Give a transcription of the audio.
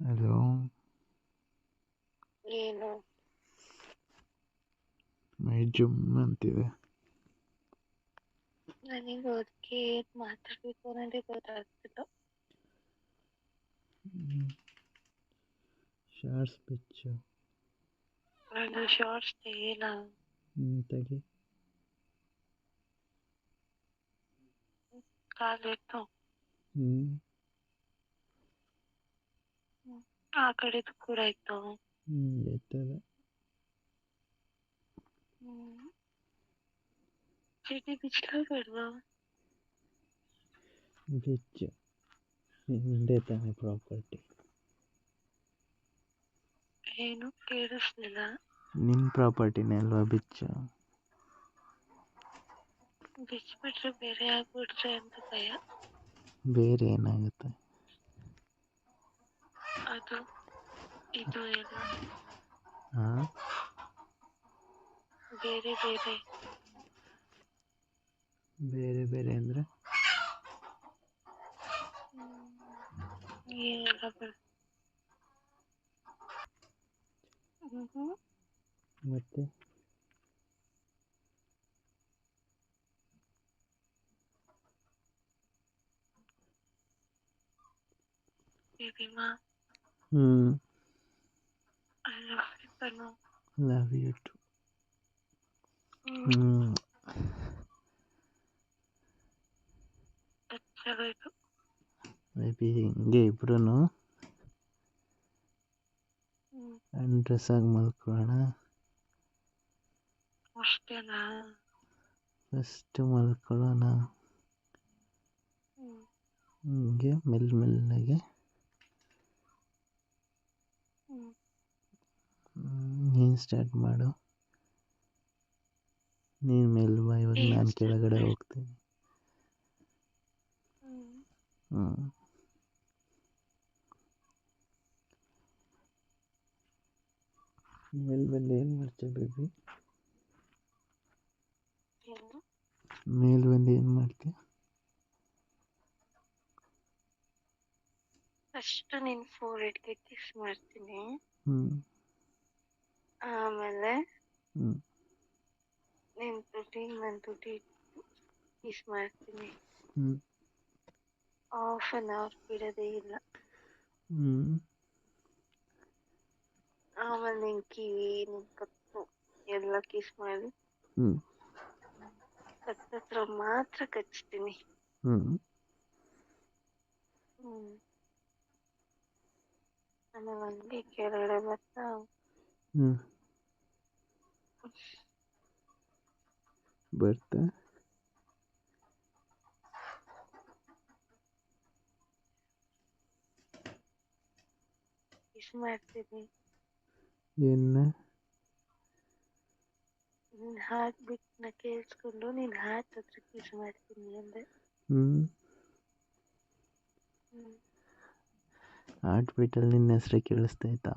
Hello ಏನು ಮೈ ಜುಮ್ ಅಂತಿದೆ ನನಗೆ ಅದಕ್ಕೆ ಏನು ಮಾತಾಡಬೇಕು ಅನ್ನೋದೇ ಗೊತ್ತಾಗ್ತಿಲ್ಲ ಶಾರ್ಟ್ಸ್ ಪಿಚ್ಚು ನಾನು ಶಾರ್ಟ್ಸ್ ತೆಗಿಲ್ಲ ಹ್ಞೂ ತೆಗಿ ಕಾಲಿಟ್ಟು ಹ್ಞೂ ಆ ಕಡೆದು ಕೂಡ ಇತ್ತು ಇರ್ತದೆ ಚಟ್ನಿ ಚೀಟಿ ಬಿಚ್ಚಲೇಬೇಡ್ವಾ ಬಿಚ್ಚು ನಿಂದೇ ತಾನೇ ಪ್ರಾಪರ್ಟಿ ಏನು ಕೇಳಿಸ್ಲಿಲ್ಲ ನಿನ್ನ ಪ್ರಾಪರ್ಟಿನೇ ಅಲ್ವಾ ಬಿಚ್ಚು ಬಿಚ್ಬಿಟ್ರೆ ಬೇರೆ ಆಗ್ಬಿಟ್ರೆ ಅಂತ ಭಯ ಬೇರೆ ಏನಾಗುತ್ತೆ ಅದು ಇದು ಎಲ್ಲ ಹಾಂ ಬೇರೆ ಬೇರೆ ಬೇರೆ ಬೇರೆ ಅಂದರೆ ಏನೆಲ್ಲ ಬೇಡ ಹ್ಞೂ ಮತ್ತೆ ಬೇಬಿಮಾ ಹ್ಞೂ ಯು ಕಣೋ ಲವ್ ಯು ಟು ಹ್ಞೂ ಹ್ಞೂ ಹೆಚ್ಚಾಗೋಯ್ತು ಮೇಬಿ ಹಿಂಗೆ ಇಬ್ರು ಅನ್ಡ್ರೆಸ್ ಆಗಿ ಮಲ್ಕೊಳ್ಳೋಣ. ಅಷ್ಟೇನಾ? ಫಸ್ಟ್ ಮಲ್ಕೊಳ್ಳೋಣ. ಹಿಂಗೆ ಮೆಲ್ಲ ಮೆಲ್ಲಗೆ ಹ್ಞೂ ನೀನು ಸ್ಟಾರ್ಟ್ ಮಾಡು. ನೀನು ಮೇಲೆ ಬಾ ಇವಾಗ ನಾನು ಕೆಳಗಡೆ ಹೋಗ್ತೀನಿ. ಹ್ಞೂ ಹ್ಞೂ ಮೇಲೆ ಬಂದು ಏನು ಮಾಡ್ತೀಯ ಬೇಬಿ ಮೇಲೆ ಬಂದು ಏನು ಮಾಡ್ತೀಯ? ಫಸ್ಟ್ ನಿನ್ನ ಫೋರ್ಹೆಡ್ಗೆ ಕಿಸ್ ಮಾಡ್ತೀನಿ. ಹ್ಞೂ ಆಮೇಲೆ ಹ್ಮ್. ನಿನ್ನ ತುಟಿ ನನ್ ತುಟಿ ಕಿಸ್ ಮಾಡ್ತೀನಿ. ಆಫ್ ಹಾಫ್ ಆನ್ ಅವರ್ ಬಿಡೋದೇ ಇಲ್ಲ. ಹ್ಞೂ ಆಮೇಲೆ ನಿನ್ನ ಕಿವಿ ನಿನ್ನ ಕತ್ತು ಎಲ್ಲ ಕಿಸ್ ಮಾಡಿ. ಕತ್ತತ್ರ ಮಾತ್ರ ಕಚ್ತೀನಿ. ಹ್ಮ್. ಹ್ಮ್. ಆಮೇಲೆ ಹಂಗೆ ಕೆಳಗಡೆ ಬರ್ತಾ ಹ್ಞೂ ಬರ್ತಾ. ಇಶ್ ಮಾಡ್ತೀನಿ. ಏನು? ನಿನ್ನ ಹಾರ್ಟ್ ಬೀಟ್ನ ಕೇಳಿಸ್ಕೊಂಡು ನಿನ್ನ ಹಾಟ್ ಹತ್ರ ಕಿಸ್ ಮಾಡ್ತೀನಿ ಅಂದೆ ಹ್ಮ್. ಹ್ಮ್. ಹಾರ್ಟ್ ಬೀಟಲ್ಲಿ ನಿನ್ನ ಕೇಳಿಸ್ತಾ ಕೇಳಿಸ್ತೈತಾ